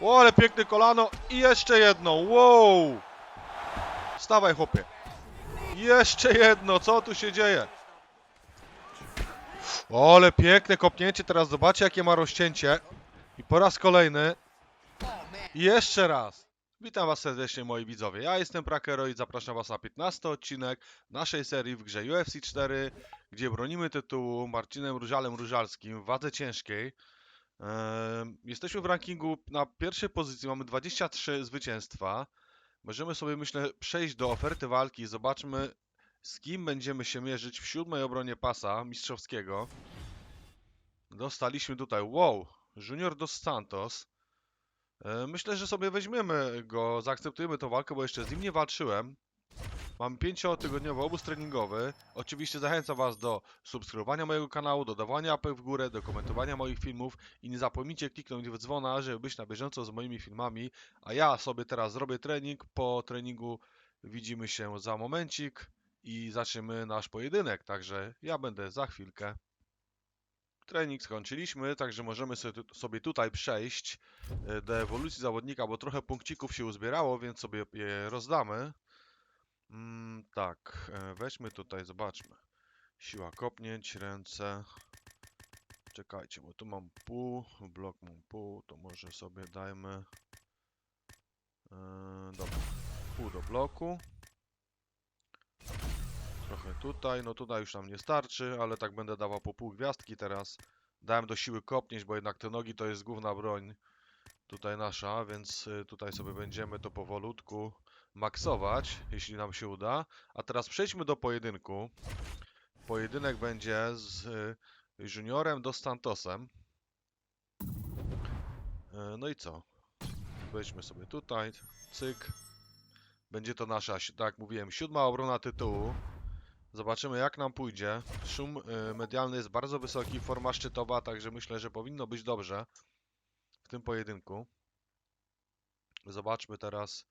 O, ale piękne kolano. I jeszcze jedno. Wow. Wstawaj, chłopie. Jeszcze jedno. Co tu się dzieje? O, ale piękne kopnięcie. Teraz zobaczcie, jakie ma rozcięcie. I po raz kolejny. I jeszcze raz. Witam Was serdecznie, moi widzowie. Ja jestem Prakero i zapraszam Was na 15 odcinek naszej serii w grze UFC 4, gdzie bronimy tytułu Marcinem Różalem Różalskim w wadze ciężkiej. Jesteśmy w rankingu na pierwszej pozycji, mamy 23 zwycięstwa. Możemy sobie, myślę, przejść do oferty walki i zobaczmy, z kim będziemy się mierzyć w siódmej obronie pasa mistrzowskiego. Dostaliśmy tutaj, wow, Junior dos Santos. Myślę, że sobie weźmiemy go, zaakceptujemy tą walkę, bo jeszcze z nim nie walczyłem. Mam 5-tygodniowy obóz treningowy. Oczywiście zachęcam Was do subskrybowania mojego kanału, do dawania łapek w górę, do komentowania moich filmów i nie zapomnijcie kliknąć w dzwona, żeby być na bieżąco z moimi filmami. A ja sobie teraz zrobię trening. Po treningu widzimy się za momencik i zaczniemy nasz pojedynek. Także ja będę za chwilkę. Trening skończyliśmy, także możemy sobie tutaj przejść e, do ewolucji zawodnika, bo trochę punkcików się uzbierało, więc sobie je rozdamy. Mm, tak, e, weźmy tutaj, zobaczmy. Siła kopnięć, ręce. Czekajcie, bo tu mam pół, blok mam pół, to może sobie dajmy. E, dobra, pół do bloku. Trochę tutaj, no tutaj już nam nie starczy, ale tak będę dawał po pół gwiazdki teraz. Dałem do siły kopnięć, bo jednak te nogi to jest główna broń tutaj nasza, więc y, tutaj sobie będziemy to powolutku maksować, jeśli nam się uda. A teraz przejdźmy do pojedynku. Pojedynek będzie z y, Juniorem dos Santosem. E, No i co? Wejdźmy sobie tutaj, cyk. Będzie to nasza, tak jak mówiłem, siódma obrona tytułu. Zobaczymy jak nam pójdzie. Szum y, medialny jest bardzo wysoki, forma szczytowa, także myślę, że powinno być dobrze w tym pojedynku. Zobaczmy teraz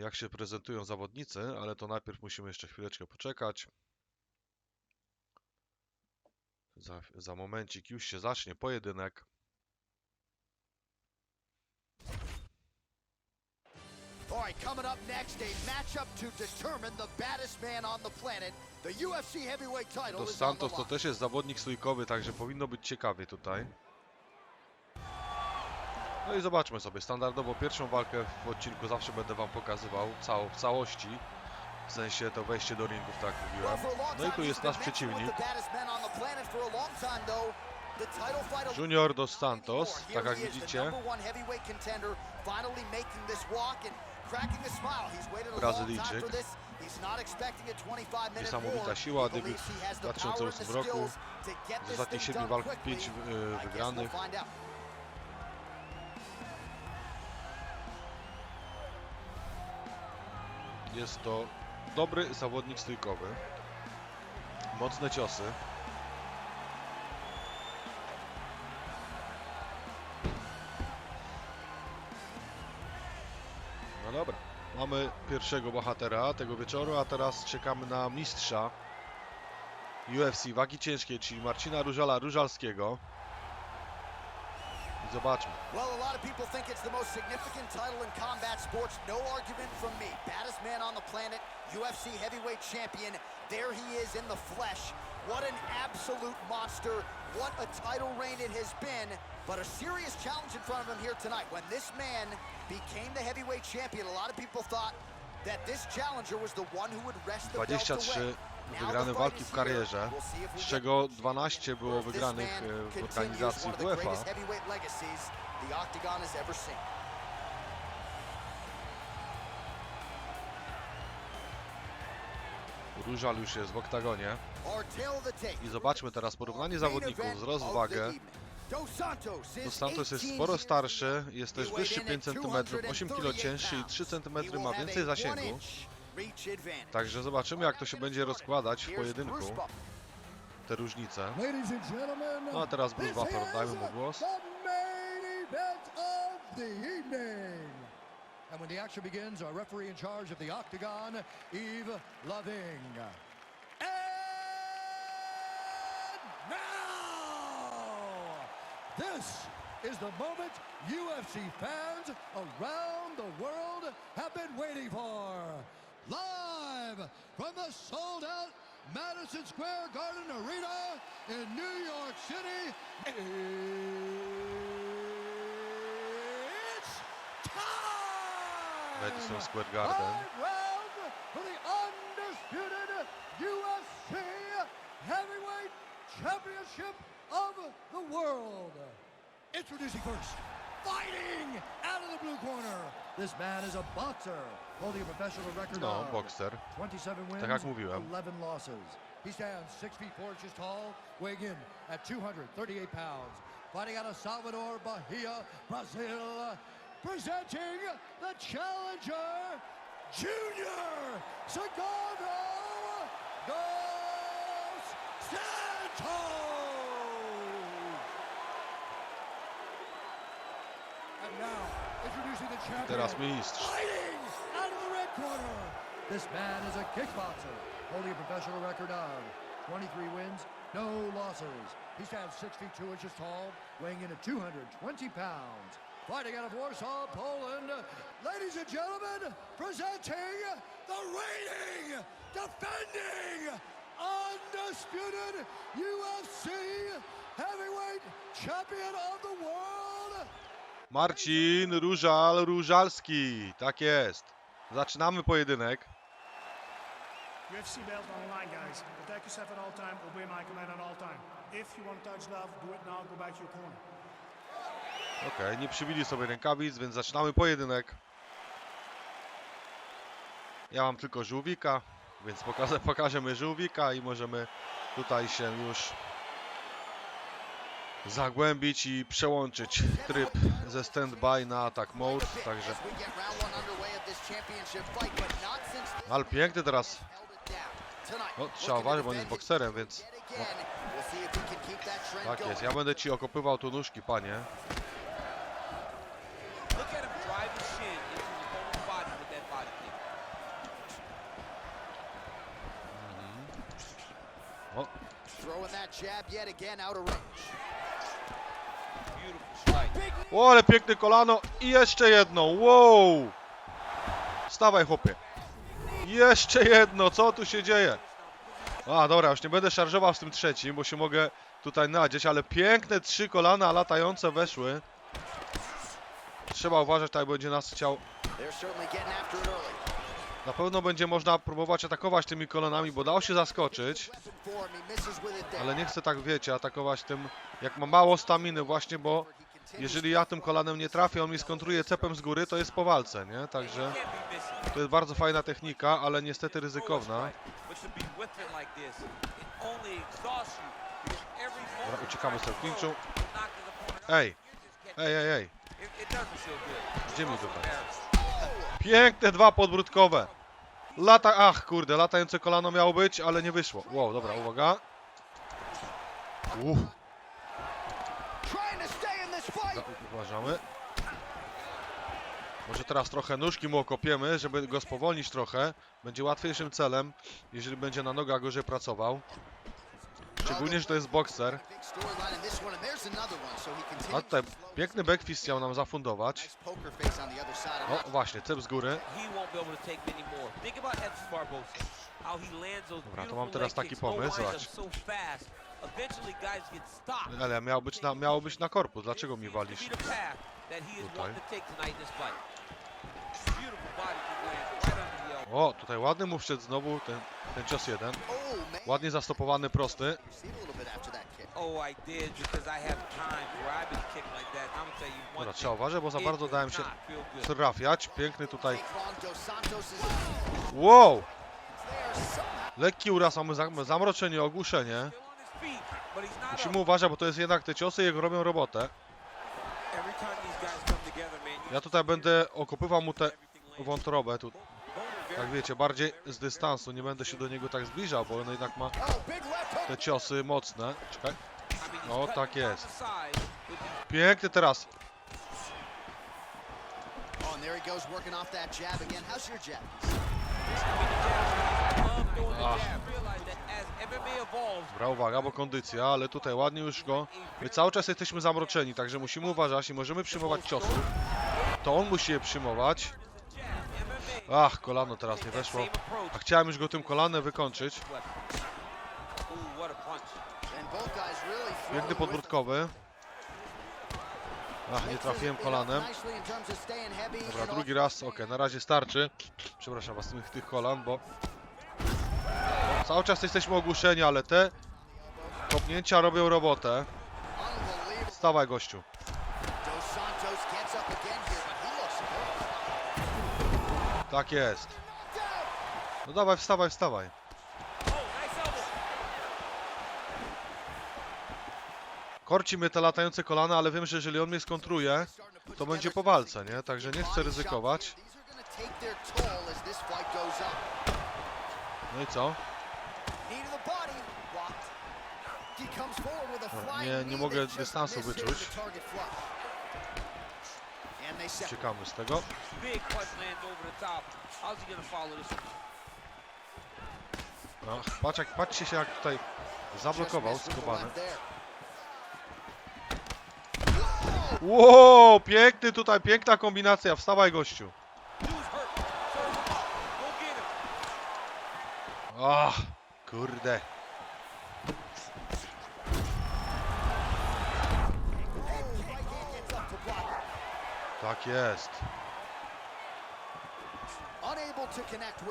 jak się prezentują zawodnicy, ale to najpierw musimy jeszcze chwileczkę poczekać. Za, za momencik już się zacznie pojedynek. All right, coming up next, a matchup to determine the baddest man on the planet. The UFC heavyweight title Dos Santos to też jest zawodnik stójkowy, także powinno być ciekawie tutaj. No i zobaczmy sobie, standardowo pierwszą walkę w odcinku zawsze będę Wam pokazywał cał, w całości. W sensie to wejście do ringów, tak mówiłem. No i tu jest nasz przeciwnik. Junior dos Santos, tak jak widzicie. Brazylijczyk. for this. He's not expecting a 25 minute Niesamowita siła, debiut w the power and the 2008 roku. Z ostatnich thing 7 done walk quickly. 5 I guess wygranych. Jest to dobry zawodnik stójkowy. Mocne ciosy. No dobra. Mamy pierwszego bohatera tego wieczoru, a teraz czekamy na mistrza UFC wagi ciężkiej, czyli Marcina Różala Różalskiego. Well, a lot of people think it's the most significant title in combat sports. No argument from me. Baddest man on the planet, UFC heavyweight champion. There he is in the flesh. What an absolute monster. What a title reign it has been. But a serious challenge in front of him here tonight. When this man became the heavyweight champion, a lot of people thought that this challenger was the one who would wrest the belt 23 away. Now the wygrane walki w karierze, z czego 12 było wygranych e, w organizacji UEFA. Różal już jest w oktagonie. I zobaczmy teraz porównanie zawodników, wzrost, wagę. Dos Santos jest 18 sporo starszy, jest też wyższy in 5 at cm, 8 kg 238 cięższy i 3 pounds. cm ma więcej zasięgu. Także zobaczymy jak to się będzie rozkładać w pojedynku, te różnice. No a teraz Bruce Buffer, dajmy mu głos. And when the action begins, our referee in charge of the Octagon, Eve Loving. This is the moment UFC fans around the world have been waiting for. Live from the sold out Madison Square Garden Arena in New York City, it's time! Madison Square Garden. Five rounds for the undisputed UFC Heavyweight Championship of the world. Introducing first, fighting out of the blue corner. This man is a boxer, holding a professional record No, of bokser. 27 wins, Tak jak mówiłem. 11 losses. He stands 6 feet 4 inches tall, weighing in at 238 pounds. Fighting out of Salvador Bahia, Brazil. Presenting the challenger, Junior Segundo dos Santos. And now, introducing the champion. Teraz mistrz. Fighting out of the red corner. This man is a kickboxer, holding a professional record of 23 wins, no losses. He stands 6 feet 2 inches tall, weighing in at 220 pounds. Fighting out of Warsaw, Poland, ladies and gentlemen, presenting the reigning, defending, undisputed UFC heavyweight champion of the world, Marcin Różal Różalski. Tak jest. Zaczynamy pojedynek. UFC belt online, guys. Protect yourself at all time. Obey my command at all time. If you want to touch love, do it now. Go back to your corner. Okej, nie przybili sobie rękawic, więc zaczynamy pojedynek. Ja mam tylko żółwika, więc pokażę, pokażemy żółwika i możemy tutaj się już zagłębić i przełączyć tryb ze standby na attack mode, także ale piękny teraz. No, trzeba uważać, bo on jest bokserem, więc trend tak jest. Ja będę ci okopywał tu nóżki, panie. O ale piękne kolano i jeszcze jedno. Wow! Stawaj, chłopie. Jeszcze jedno, co tu się dzieje? A, dobra, już nie będę szarżował z tym trzecim, bo się mogę tutaj nadzieć, ale piękne trzy kolana latające weszły. Trzeba uważać, tak będzie nas chciał. Na pewno będzie można próbować atakować tymi kolanami, bo dało się zaskoczyć, ale nie chcę tak, wiecie, atakować tym, jak ma mało staminy właśnie, bo jeżeli ja tym kolanem nie trafię, on mi skontruje cepem z góry, to jest po walce, nie? Także to jest bardzo fajna technika, ale niestety ryzykowna. Dobra, uciekamy z Ej, ej, ej, ej. Gdzie mi tutaj? Piękne dwa podbródkowe. Lata, ach kurde, latające kolano miało być, ale nie wyszło. Wow, dobra, uwaga. Uff, uważamy. Może teraz trochę nóżki mu okopiemy, żeby go spowolnić trochę. Będzie łatwiejszym celem, jeżeli będzie na nogach gorzej pracował. Szczególnie, że to jest bokser. A tutaj piękny backfist chciał nam zafundować. Nice poker face on the other side of O, właśnie, cep z góry. Dobra, to mam teraz taki low pomysł, zobacz. Ale miało być na, miało być na korpus. Dlaczego mi walisz? Tutaj. O, tutaj ładny mu wszedł znowu ten, ten cios jeden. Ładnie zastopowany, prosty. Oh, Dobra, trzeba uważać, bo za bardzo dałem się trafiać. Piękny tutaj. Wow! Lekki uraz, mamy zam- zamroczenie, ogłuszenie. Musimy uważać, bo to jest jednak te ciosy, jego robią robotę. Ja tutaj będę okopywał mu tę wątrobę. Tu, jak wiecie, bardziej z dystansu. Nie będę się do niego tak zbliżał, bo on jednak ma te ciosy mocne. Czekaj. I mean, he's O, cutting tak jest. Piękny teraz. Oh. Dobra, uwaga, bo kondycja, ale tutaj ładnie już go... My cały czas jesteśmy zamroczeni, także musimy uważać i możemy przyjmować ciosów. To on musi je przyjmować. Ach, kolano teraz nie weszło. A chciałem już go tym kolanem wykończyć. Piękny with podbródkowy. Ach, nie trafiłem kolanem. Dobra, drugi raz, ok, na razie starczy. Przepraszam was tych, tych kolan, bo... Cały czas jesteśmy ogłuszeni, ale te kopnięcia robią robotę. Stawaj gościu. Tak jest. No dawaj, wstawaj, wstawaj. Korci mnie te latające kolana, ale wiem, że jeżeli on mnie skontruje, to będzie po walce, nie? Także nie chcę ryzykować. No i co? Nie- nie mogę dystansu wyczuć. Gonna follow this? Ach, patrz jak, patrzcie się jak tutaj zablokował skubany. Wow, piękny tutaj, piękna kombinacja. Wstawaj gościu. Dude's hurt.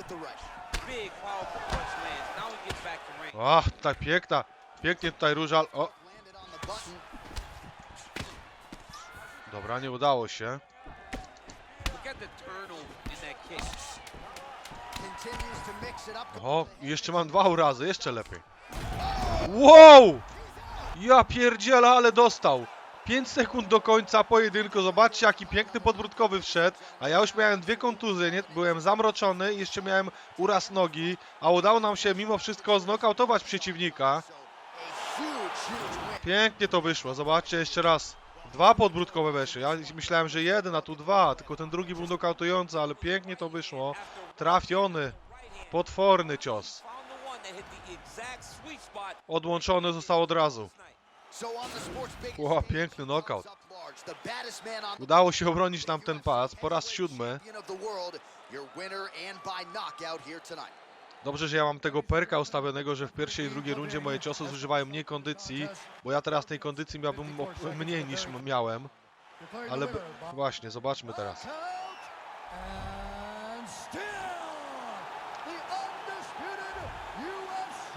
To ring. Ach, tak piękna. Pięknie tutaj różal. O, dobra, nie udało się. O, jeszcze mam dwa urazy, jeszcze lepiej. Wow! Ja pierdzielę, ale dostał. 5 sekund do końca pojedynku. Zobaczcie, jaki piękny podbródkowy wszedł. A ja już miałem dwie kontuzje, nie? byłem zamroczony i jeszcze miałem uraz nogi. A udało nam się mimo wszystko znokautować przeciwnika. Pięknie to wyszło. Zobaczcie jeszcze raz. Dwa podbródkowe weszły. Ja myślałem, że jeden, a tu dwa. Tylko ten drugi był nokautujący, ale pięknie to wyszło. Trafiony. Potworny cios. Odłączony został od razu. Ło, piękny knockout. Udało się obronić nam ten pas po raz siódmy. Dobrze, że ja mam tego perka ustawionego, że w pierwszej i drugiej rundzie moje ciosy zużywają mniej kondycji, bo ja teraz tej kondycji miałbym mniej niż miałem. Ale właśnie, zobaczmy teraz. knockout And still the undisputed UFC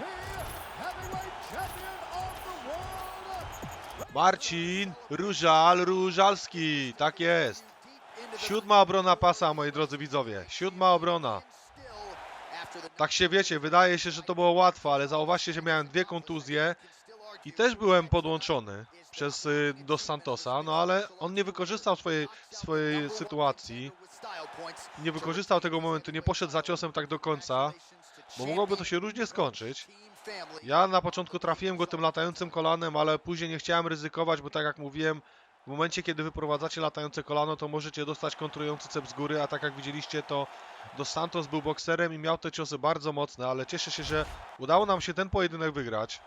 heavyweight champion of the world. Marcin Różal Różalski, tak jest. Siódma obrona pasa, moi drodzy widzowie. Siódma obrona. Tak się wiecie, wydaje się, że to było łatwo, ale zauważcie, że miałem dwie kontuzje i też byłem podłączony przez y, Dos Santosa, no ale on nie wykorzystał swojej, swojej sytuacji, nie wykorzystał tego momentu, nie poszedł za ciosem tak do końca, bo mogłoby to się różnie skończyć. Ja na początku trafiłem go tym latającym kolanem, ale później nie chciałem ryzykować, bo tak jak mówiłem, w momencie kiedy wyprowadzacie latające kolano, to możecie dostać kontrujący cep z góry, a tak jak widzieliście, to Dos Santos był bokserem i miał te ciosy bardzo mocne, ale cieszę się, że udało nam się ten pojedynek wygrać.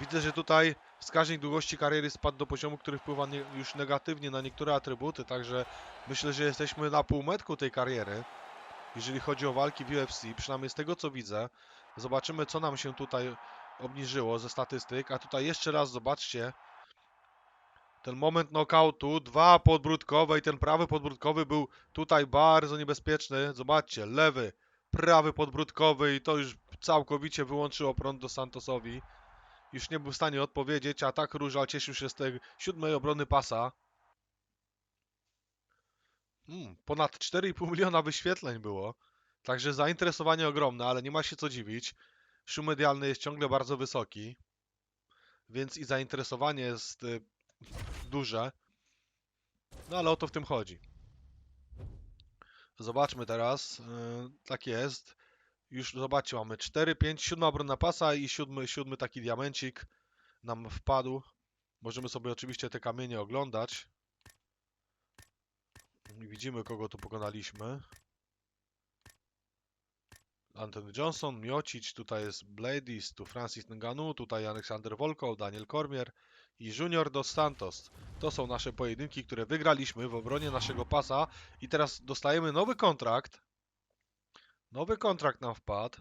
Widzę, że tutaj wskaźnik długości kariery spadł do poziomu, który wpływa nie, już negatywnie na niektóre atrybuty, także myślę, że jesteśmy na półmetku tej kariery, jeżeli chodzi o walki w UFC, przynajmniej z tego co widzę. Zobaczymy, co nam się tutaj obniżyło ze statystyk. A tutaj jeszcze raz zobaczcie ten moment knockoutu. Dwa podbródkowe i ten prawy podbródkowy był tutaj bardzo niebezpieczny. Zobaczcie, lewy, prawy podbródkowy i to już całkowicie wyłączyło prąd do Santosowi. Już nie był w stanie odpowiedzieć, a tak Różal cieszył się z tej siódmej obrony pasa. Mm, ponad 4,5 miliona wyświetleń było. Także zainteresowanie ogromne, ale nie ma się co dziwić. Szum medialny jest ciągle bardzo wysoki, więc i zainteresowanie jest y, duże. No ale o to w tym chodzi. Zobaczmy teraz. y, Tak jest. Już zobaczcie, mamy 4, 5, 7 obronna pasa i siódmy, siódmy taki diamencik nam wpadł. Możemy sobie oczywiście te kamienie oglądać. Widzimy, kogo tu pokonaliśmy. Anthony Johnson, Miocic, tutaj jest Bladis, tu Francis Ngannou, tutaj Aleksander Volkow, Daniel Cormier i Junior Dos Santos. To są nasze pojedynki, które wygraliśmy w obronie naszego pasa i teraz dostajemy nowy kontrakt. Nowy kontrakt nam wpadł.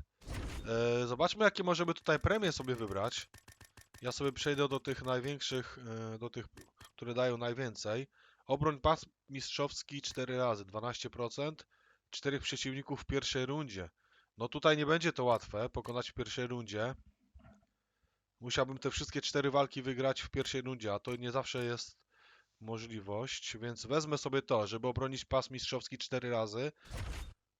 E, zobaczmy, jakie możemy tutaj premie sobie wybrać. Ja sobie przejdę do tych największych, e, do tych, które dają najwięcej. Obroń pas mistrzowski 4 razy, 12%. Czterech przeciwników w pierwszej rundzie. No tutaj nie będzie to łatwe pokonać w pierwszej rundzie. Musiałbym te wszystkie cztery walki wygrać w pierwszej rundzie, a to nie zawsze jest możliwość, więc wezmę sobie to, żeby obronić pas mistrzowski cztery razy.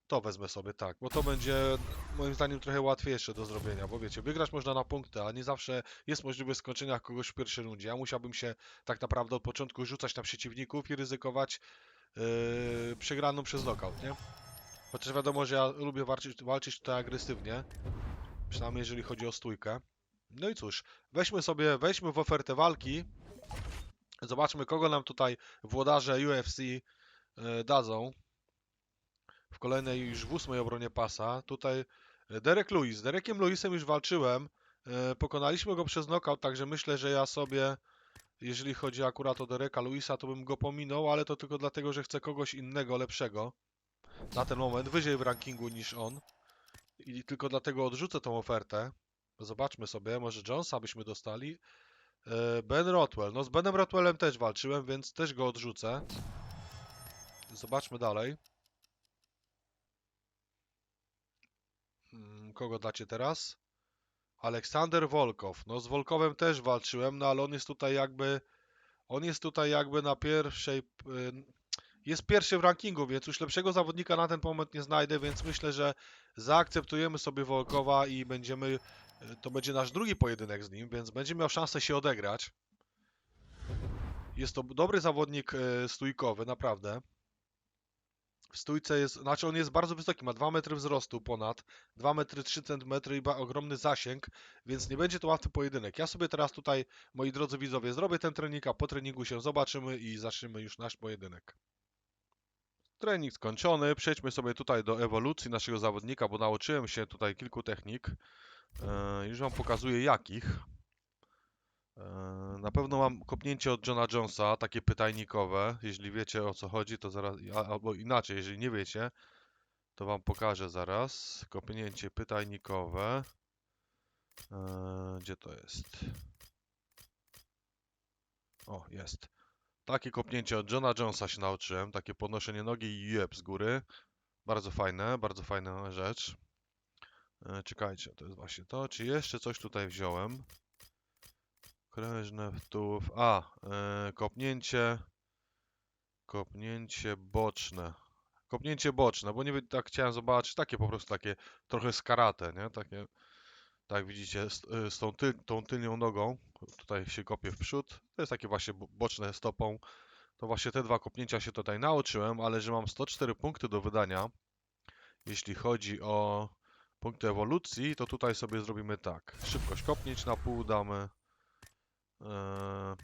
To wezmę sobie tak, bo to będzie moim zdaniem trochę łatwiejsze do zrobienia, bo wiecie, wygrać można na punkty, a nie zawsze jest możliwość skończenia kogoś w pierwszej rundzie. Ja musiałbym się tak naprawdę od początku rzucać na przeciwników i ryzykować yy, przegraną przez knockout, nie? Chociaż wiadomo, że ja lubię walczyć, walczyć tutaj agresywnie, przynajmniej jeżeli chodzi o stójkę. No i cóż, weźmy sobie, weźmy w ofertę walki, zobaczmy kogo nam tutaj włodarze UFC yy, dadzą w kolejnej już w ósmej obronie pasa. Tutaj e, Derek Lewis. Z Derekiem Lewisem już walczyłem. e, Pokonaliśmy go przez knockout, także myślę, że ja sobie, jeżeli chodzi akurat o Dereka Lewisa, to bym go pominął, ale to tylko dlatego, że chcę kogoś innego, lepszego na ten moment, wyżej w rankingu niż on. I tylko dlatego odrzucę tą ofertę. Zobaczmy sobie, może Jonesa byśmy dostali. E, Ben Rotwell. No z Benem Rotwellem też walczyłem, więc też go odrzucę. Zobaczmy dalej. Mm, Kogo dacie teraz? Aleksander Wolkow. No z Wolkowem też walczyłem, no ale on jest tutaj jakby on jest tutaj jakby na pierwszej jest pierwszy w rankingu, więc już lepszego zawodnika na ten moment nie znajdę, więc myślę, że zaakceptujemy sobie Wolkowa i będziemy y, to będzie nasz drugi pojedynek z nim, więc będzie miał szansę się odegrać. Jest to dobry zawodnik y, stójkowy, naprawdę. W stójce jest, znaczy on jest bardzo wysoki, ma 2 metry wzrostu ponad, 2 metry 3 centymetry i ma ogromny zasięg, więc nie będzie to łatwy pojedynek. Ja sobie teraz tutaj, moi drodzy widzowie, zrobię ten trening, a po treningu się zobaczymy i zaczniemy już nasz pojedynek. Trening skończony, przejdźmy sobie tutaj do ewolucji naszego zawodnika, bo nauczyłem się tutaj kilku technik. E, już wam pokazuję jakich. E, Na pewno mam kopnięcie od Johna Jonesa, takie pytajnikowe. Jeśli wiecie o co chodzi, to zaraz. Albo inaczej, jeżeli nie wiecie, to wam pokażę zaraz. Kopnięcie pytajnikowe. E, Gdzie to jest? O, jest. Takie kopnięcie od Johna Jonesa się nauczyłem. Takie podnoszenie nogi i jeb z góry. Bardzo fajne, bardzo fajna rzecz. E, Czekajcie, to jest właśnie to. Czy jeszcze coś tutaj wziąłem? Krężne wtów. A, e, kopnięcie. Kopnięcie boczne. Kopnięcie boczne, bo nie tak chciałem zobaczyć, takie po prostu takie trochę z karate, nie? Takie, tak widzicie, z, y, z tą, tyl, tą tylnią nogą, tutaj się kopie w przód, to jest takie właśnie bo- boczne stopą. To właśnie te dwa kopnięcia się tutaj nauczyłem, ale że mam 104 punkty do wydania, jeśli chodzi o punkty ewolucji, to tutaj sobie zrobimy tak. Szybkość kopnięć na pół damy. Eee,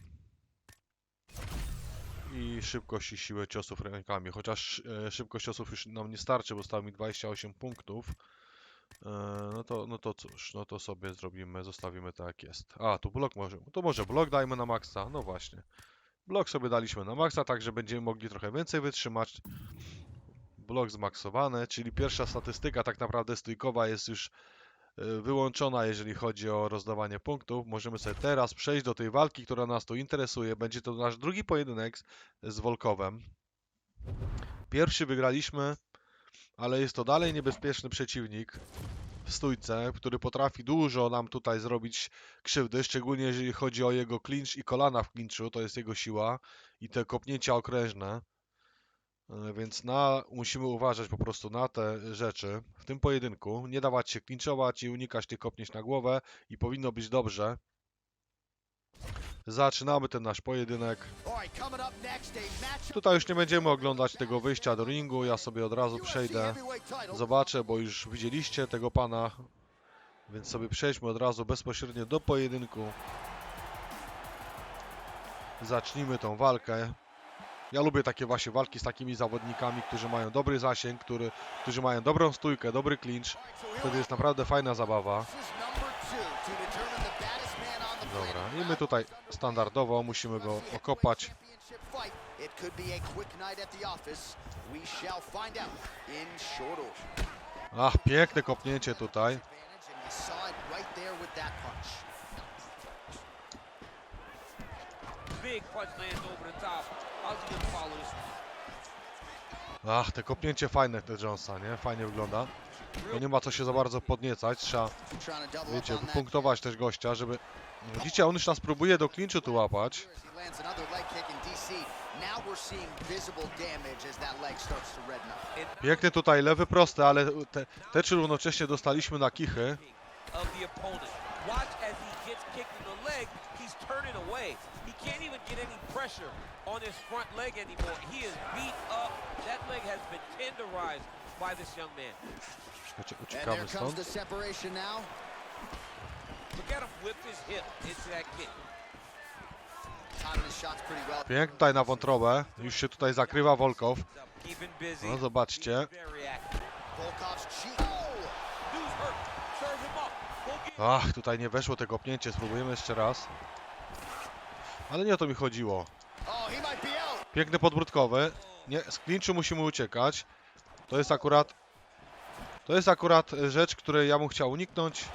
I szybkość i siłę ciosów rękami. Chociaż e, szybkość ciosów już nam nie starczy, bo zostało mi 28 punktów. E, no to, no to cóż, no to sobie zrobimy, zostawimy tak jak jest. A, tu blok może, to może blok dajmy na maksa, no właśnie. Blok sobie daliśmy na maksa, tak że będziemy mogli trochę więcej wytrzymać. Blok zmaksowany, czyli pierwsza statystyka tak naprawdę stójkowa jest już y, wyłączona, jeżeli chodzi o rozdawanie punktów. Możemy sobie teraz przejść do tej walki, która nas tu interesuje. Będzie to nasz drugi pojedynek z Wolkowem. Pierwszy wygraliśmy, ale jest to dalej niebezpieczny przeciwnik w stójce, który potrafi dużo nam tutaj zrobić krzywdy, szczególnie jeżeli chodzi o jego clinch i kolana w clinchu, to jest jego siła i te kopnięcia okrężne. E, Więc na, musimy uważać po prostu na te rzeczy w tym pojedynku. Nie dawać się klinczować i unikać tych kopnięć na głowę i powinno być dobrze. Zaczynamy ten nasz pojedynek. Tutaj już nie będziemy oglądać tego wyjścia do ringu, ja sobie od razu przejdę, zobaczę, bo już widzieliście tego pana, więc sobie przejdźmy od razu bezpośrednio do pojedynku. Zacznijmy tą walkę. Ja lubię takie właśnie walki z takimi zawodnikami, którzy mają dobry zasięg, który, którzy mają dobrą stójkę, dobry clinch. Wtedy jest naprawdę fajna zabawa. This is number two to determine the baddest man on the planet. Dobra, i my tutaj standardowo musimy go okopać. Ach, piękne kopnięcie tutaj. Ach, te kopnięcie fajne te Jonesa, nie? Fajnie wygląda. No nie ma co się za bardzo podniecać, trzeba, wiecie, punktować też gościa, żeby... Widzicie, on już nas próbuje do clinchu tu łapać. Piękny tutaj lewy prosty, ale te, te trzy równocześnie dostaliśmy na kichy. Uciekamy stąd. Pięknie tutaj na wątrobę. Już się tutaj zakrywa busy. No zobaczcie. Oh! Ach, tutaj nie weszło te kopnięcie, spróbujemy jeszcze raz. Ale nie o to mi chodziło. Oh. Piękny podbródkowy. Nie, z clinchu musimy uciekać. To jest akurat... To jest akurat rzecz, której ja bym chciał uniknąć.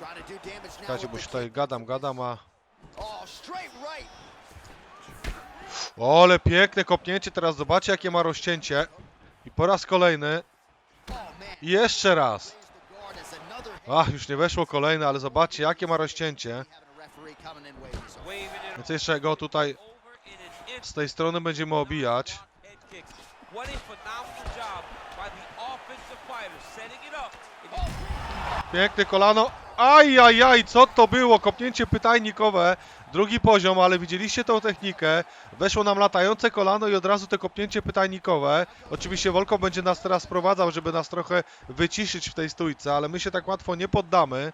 With bo się tutaj gadam, gadam, a... Oh. O, ale piękne kopnięcie, teraz zobaczcie jakie ma rozcięcie. I po raz kolejny. Oh. I jeszcze raz. Ach, już nie weszło kolejne, ale zobaczcie jakie ma rozcięcie. Więc jeszcze go tutaj z tej strony będziemy obijać. Head kicks. What a phenomenal job by the offensive fighters setting it up. And you Piękne kolano. Ajajaj, co to było? Kopnięcie pytajnikowe. Drugi poziom, ale widzieliście tą technikę. Weszło nam latające kolano i od razu te kopnięcie pytajnikowe. Oczywiście Wolko będzie nas teraz sprowadzał, żeby nas trochę wyciszyć w tej stójce, ale my się tak łatwo nie poddamy.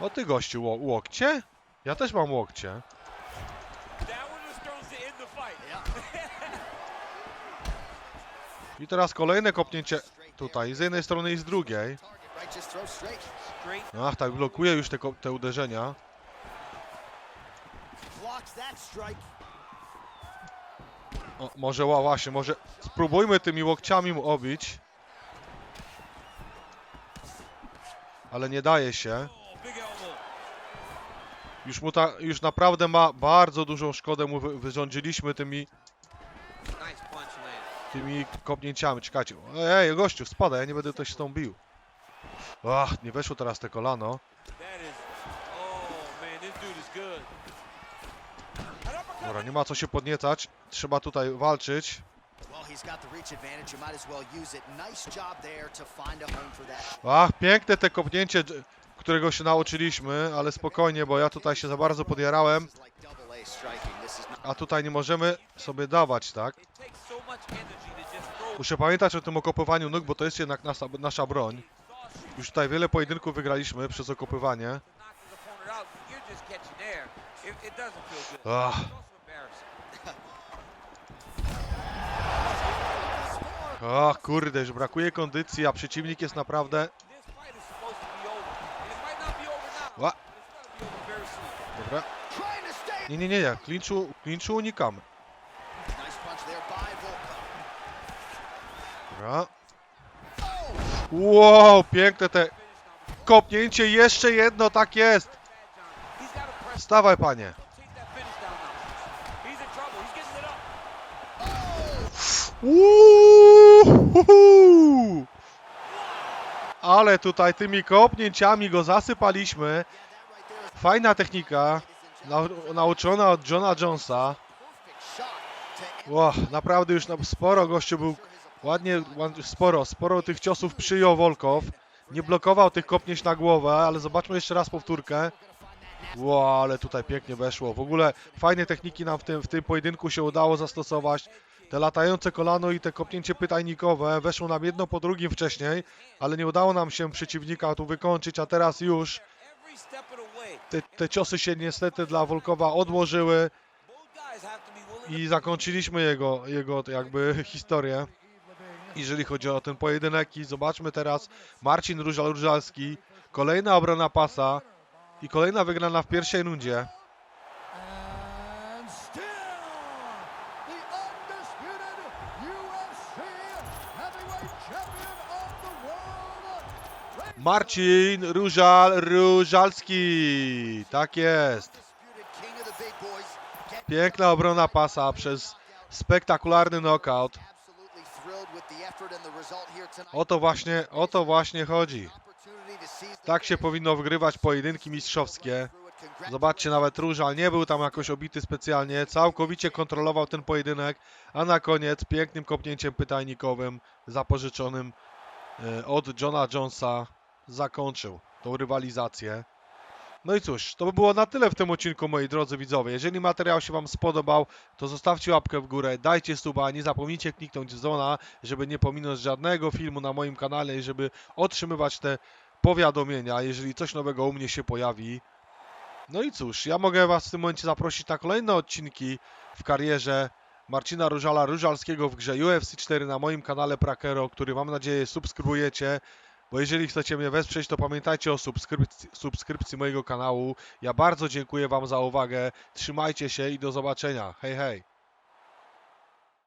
O ty gościu, ło łokcie? Ja też mam łokcie. I teraz kolejne kopnięcie tutaj, z jednej strony i z drugiej. Ach, tak blokuje już te, te uderzenia. O, może ła, właśnie, może spróbujmy tymi łokciami mu obić. Ale nie daje się. Już mu ta, już naprawdę ma bardzo dużą szkodę mu wy, wyrządziliśmy tymi. Tymi kopnięciami. Czekajcie. Ej, gościu, spadaj, ja nie będę się z tą bił. Ach, nie weszło teraz te kolano. Oh. Dobra, nie ma co się podniecać. Trzeba tutaj walczyć. Ach, piękne te kopnięcie, którego się nauczyliśmy, ale spokojnie, bo ja tutaj się za bardzo podjarałem. A tutaj nie możemy sobie dawać, tak? Muszę pamiętać o tym okopywaniu nóg, bo to jest jednak nasza, nasza broń. Już tutaj wiele pojedynków wygraliśmy przez okopywanie. Ach, ach kurde, już brakuje kondycji, a przeciwnik jest naprawdę... Dobra. Nie, nie, nie, nie. Klinczu, klinczu unikamy. Dobra. Wow, piękne te kopnięcie, jeszcze jedno, tak jest. Wstawaj, panie. Uuuu! Ale tutaj tymi kopnięciami go zasypaliśmy. Fajna technika, nau- nauczona od Johna Jonesa. Ło, naprawdę już sporo gościu był, ładnie, ład- sporo, sporo tych ciosów przyjął Wolkow. Nie blokował tych kopnięć na głowę, ale zobaczmy jeszcze raz powtórkę. Ło, ale tutaj pięknie weszło. W ogóle fajne techniki nam w tym, w tym pojedynku się udało zastosować. Te latające kolano i te kopnięcie pytajnikowe weszło nam jedno po drugim wcześniej, ale nie udało nam się przeciwnika tu wykończyć, a teraz już te, te ciosy się niestety dla Wolkowa odłożyły i zakończyliśmy jego, jego jakby historię. Jeżeli chodzi o ten pojedynek i zobaczmy teraz Marcin Różal-Różalski, kolejna obrona pasa i kolejna wygrana w pierwszej rundzie. Marcin Różal-Różalski, tak jest. Piękna obrona pasa przez spektakularny knockout. O to właśnie, o to właśnie chodzi. Tak się powinno wygrywać pojedynki mistrzowskie. Zobaczcie, nawet Różal nie był tam jakoś obity specjalnie, całkowicie kontrolował ten pojedynek, a na koniec pięknym kopnięciem pytajnikowym zapożyczonym e, od Johna Jonesa zakończył tą rywalizację. No i cóż, to by było na tyle w tym odcinku, moi drodzy widzowie. Jeżeli materiał się Wam spodobał, to zostawcie łapkę w górę, dajcie suba, nie zapomnijcie kliknąć dzwona, żeby nie pominąć żadnego filmu na moim kanale i żeby otrzymywać te powiadomienia, jeżeli coś nowego u mnie się pojawi. No i cóż, ja mogę Was w tym momencie zaprosić na kolejne odcinki w karierze Marcina Różala Różalskiego w grze UFC 4 na moim kanale Prakero, który mam nadzieję subskrybujecie. Bo jeżeli chcecie mnie wesprzeć, to pamiętajcie o subskrypcji, subskrypcji mojego kanału. Ja bardzo dziękuję Wam za uwagę. Trzymajcie się i do zobaczenia. Hej, hej.